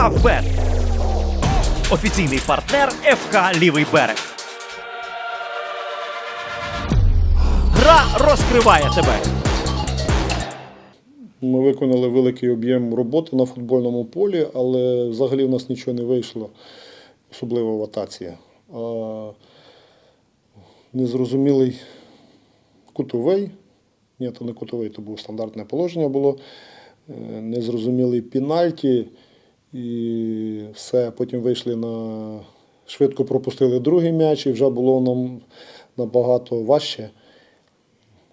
Фавбет. Офіційний партнер ФК Лівий берег. Гра розкриває тебе. Ми виконали великий об'єм роботи на футбольному полі, але взагалі в нас нічого не вийшло, особливо в атаці. А незрозумілий кутовий, ні, то не кутовий, то був стандартне положення було. Е, Незрозумілий пенальті, і все. Потім вийшли на швидко пропустили другий м'яч, і вже було нам набагато важче.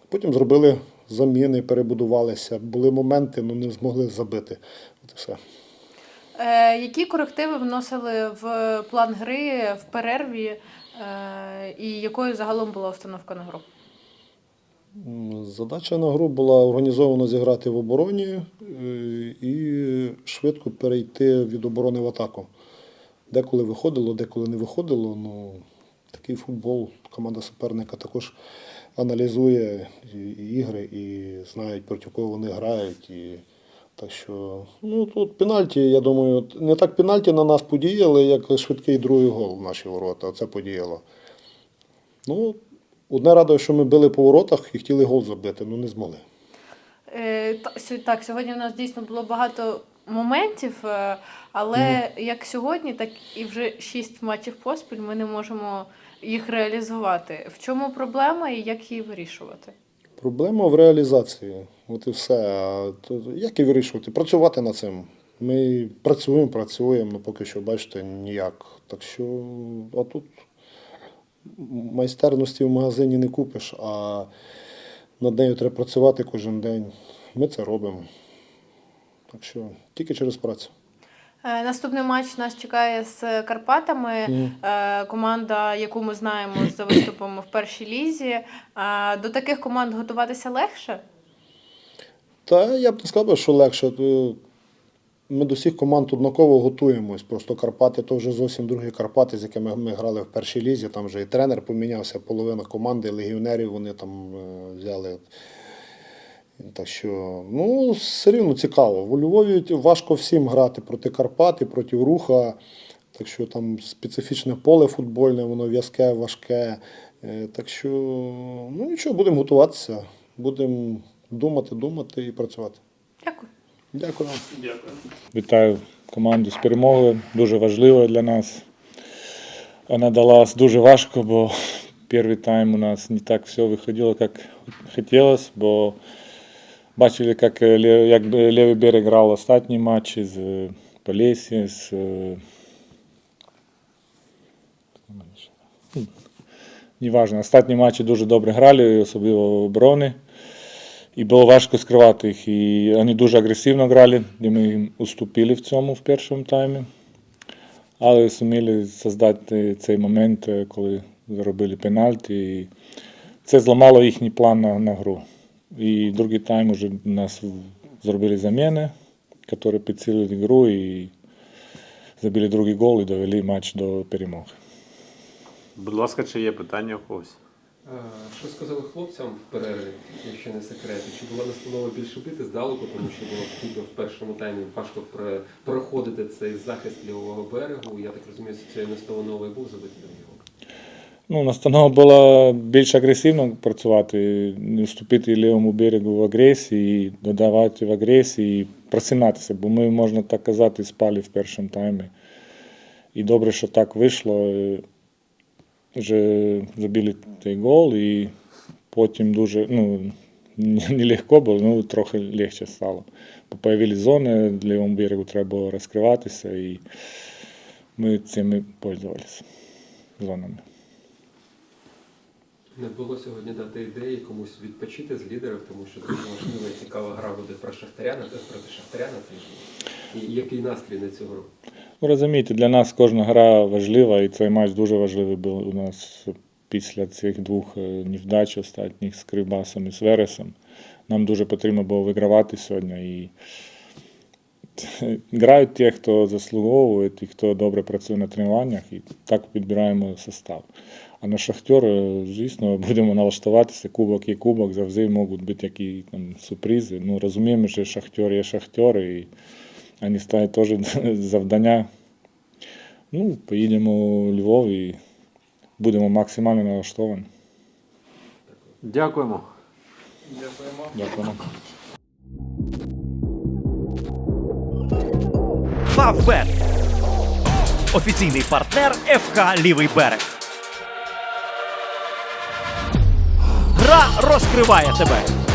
Потім зробили заміни, перебудувалися. Були моменти, але не змогли забити. От і все. Е, які корективи вносили в план гри в перерві, е, і якою загалом була установка на гру? Задача на гру була організовано зіграти в обороні е, і швидко перейти від оборони в атаку. Деколи виходило, деколи не виходило. Ну, такий футбол команда суперника також аналізує ігри і знають, проти кого вони грають. І, так що, ну тут пенальті, я думаю, не так пенальті на нас подіяли, як швидкий другий гол в наші ворота. Це подіяло. Ну, одне радує, що ми били по воротах і хотіли гол забити, ну не змогли. Е, Так, сьогодні у нас дійсно було багато моментів, е, але як сьогодні, так і вже шість матчів поспіль ми не можемо їх реалізувати. В чому проблема і як її вирішувати? Проблема в реалізації. От і все. Як і вирішувати? Працювати над цим. Ми працюємо, працюємо, ну поки що, бачите, ніяк. Так що, а тут майстерності в магазині не купиш, а над нею треба працювати кожен день. Ми це робимо. Так що тільки через працю. Е, Наступний матч нас чекає з Карпатами. Е, Команда, яку ми знаємо за виступом в першій лізі. Е, До таких команд готуватися легше? Та я б не сказав, що легше. Ми до всіх команд однаково готуємось. Просто Карпати то вже зовсім другі Карпати, з якими ми грали в першій лізі. Там вже і тренер помінявся, половина команди, легіонерів вони там е, взяли. Так що, ну, все рівно цікаво. У Львові важко всім грати проти Карпат і проти руха. Так що там специфічне поле футбольне, воно в'язке, важке. Е, Так що, ну нічого, будемо готуватися, будемо думати, думати і працювати. Дякую. Дякую. Дякую. Вітаю команду з перемогою. Дуже важливо для нас. Вона далась дуже важко, бо перший тайм у нас не так все виходило, як хотілося, бо бачили, як, лє- як лівий берег грав останні матчі з е, Полесі, з е, Неважно, останні матчі дуже добре грали, особливо оборони. І було важко скривати їх. І вони дуже агресивно грали, і ми їм уступили в цьому в першому таймі. Але зуміли создати цей момент, е, коли заробили пенальті. І це зламало їхній план на, на гру. І другий тайм вже нас зробили заміни, які підсилили гру і забили другий гол і довели матч до перемоги. Будь ласка, чи є питання у когось? Що сказали хлопцям в перерві, якщо не секрет? Чи була настанова більше бити здалеку, тому що було тільки в першому таймі важко проходити цей захист лівого берегу. Я так розумію, що цією настановою був забити другий гол. Ну, настанова була більш агресивно працювати, не вступити лівому берегу в агресії, додавати в агресії, просинатися, бо ми, можна так казати, спали в першому таймі. І добре, що так вийшло. Вже забили цей гол, і потім дуже ну, нелегко було, ну трохи легше стало. Бо появились зони, в лівому берегу треба було розкриватися, і ми цими пользувалися зонами. Не було сьогодні дати ідеї комусь відпочити з лідерів, тому що дуже важлива цікава гра буде про Шахтаря проти Шахтаря на тижні. І який настрій на цю гру? Ви розумієте, для нас кожна гра важлива, і цей матч дуже важливий був у нас після цих двох е, невдач останніх з Кривбасом і з Вересом. Нам дуже потрібно було вигравати сьогодні. І грають ті, хто заслуговує, ті, хто добре працює на тренуваннях, і так підбираємо состав. А на Шахтер, е, звісно, будемо налаштуватися. Кубок є кубок, завжди можуть бути які там сюрпризи. Ну, розуміємо, що Шахтер є Шахтер, і вони ставлять теж завдання. Ну, поїдемо у Львов і будемо максимально налаштовані. Дякуємо. Дякуємо. Фавбет. Офіційний партнер ФК Лівий берег. Гра розкриває тебе.